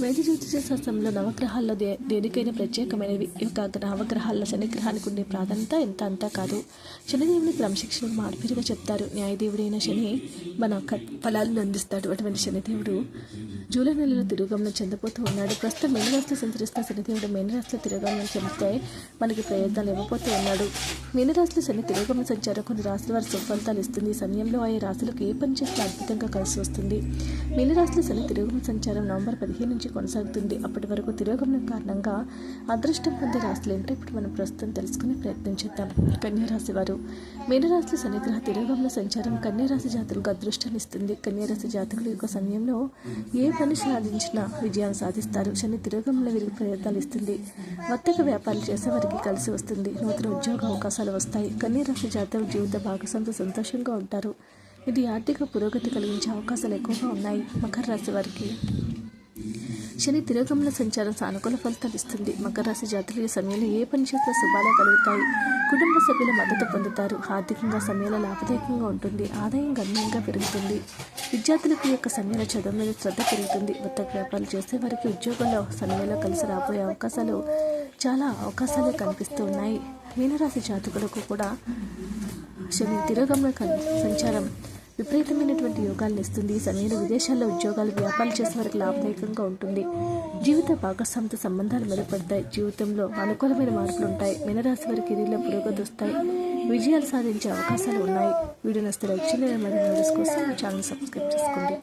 వేద జ్యోతిష శాస్త్రంలో నవగ్రహాల్లో దే దేనికైనా ప్రత్యేకమైనవి. ఇక నవగ్రహాల్లో శనిగ్రహానికి ఉండే ప్రాధాన్యత ఎంత అంతా కాదు. శనిదేవుని క్రమశిక్షణ మార్పిడిగా చెప్తారు. న్యాయదేవుడైన శని మన క- ఫలాలను అందిస్తాడు. అటువంటి శనిదేవుడు జూలై నెలలో తిరుగమనం చెందబోతూ ఉన్నాడు. ప్రస్తుతం మీనరాశిలో సంచరిస్తున్న శనిదేవుడు మీనరాశిలో తిరుగమనం చెందితే మనకి ప్రయత్నాలు ఇవ్వబోతూ ఉన్నాడు. మీనరాశిలో శని తిరుగమన సంచారం కొన్ని రాశుల వారి సుఫలితాలు ఇస్తుంది. ఈ సమయంలో ఆయా రాశులకు ఏ పని చేస్తే అద్భుతంగా కలిసి వస్తుంది. మీనరాశిలో శని తిరుగుమన సంచారం నవంబర్ పదిహేను నుంచి కొనసాగుతుంది. అప్పటి వరకు తిరోగమనం కారణంగా అదృష్టం పొందే రాశులు ఏంటో ఇప్పుడు మనం ప్రస్తుతం తెలుసుకునే ప్రయత్నం చేద్దాం. కన్యారాశి వారు. మీనరాశి శనిగ్రహ తిరోగమన సంచారం కన్యారాశి జాతులకు అదృష్టాన్ని ఇస్తుంది. కన్యారాశి జాతకులు యొక్క సమయంలో ఏ పని సాధించినా విజయాన్ని సాధిస్తారు. శని తిరోగమన వీరికి ప్రయత్నాలు ఇస్తుంది. వర్తక వ్యాపారాలు చేసే వారికి కలిసి వస్తుంది. నూతన ఉద్యోగ అవకాశాలు వస్తాయి. కన్యారాశి జాతకులు జీవిత భాగస్వామితో సంతోషంగా ఉంటారు. ఇది ఆర్థిక పురోగతి కలిగించే అవకాశాలు ఎక్కువగా ఉన్నాయి. మకర రాశి వారికి శని తిరోగమన సంచారం సానుకూల ఫలితాలు ఇస్తుంది. మకర రాశి జాతులు ఈ సమయంలో ఏ పని చేసినా శుభాలే కలుగుతాయి? కుటుంబ సభ్యుల మద్దతు పొందుతారు. ఆర్థికంగా సమయంలో లాభదాయకంగా ఉంటుంది. ఆదాయం గణనీయంగా పెరుగుతుంది. విద్యార్థులకు యొక్క సమయంలో చదువు మీద శ్రద్ధ పెరుగుతుంది. కొత్త వ్యాపారాలు చేసే వారికి ఉద్యోగంలో సమయంలో కలిసి రాబోయే అవకాశాలు చాలా అవకాశాలు కనిపిస్తూ ఉన్నాయి. మీనరాశి జాతకులకు కూడా శని తిరోగమన సంచారం విపరీతమైనటువంటి యోగాలను ఇస్తుంది సమయంలో విదేశాల్లో ఉద్యోగాలు వ్యాపారాలు చేసే వారికి లాభదాయకంగా ఉంటుంది. జీవిత భాగస్వామితో సంబంధాలు మెరుగుపడతాయి. జీవితంలో అనుకూలమైన మార్పులు ఉంటాయి. మీనరాశి వారి కెరీర్లో పురోగతి వస్తాయి విజయాలు సాధించే అవకాశాలు ఉన్నాయి. వీడియో నస్తే లైక్ చేయండి మరిన్ని వీడియోస్ కోసం ఛానల్ సబ్స్క్రైబ్ చేసుకోండి.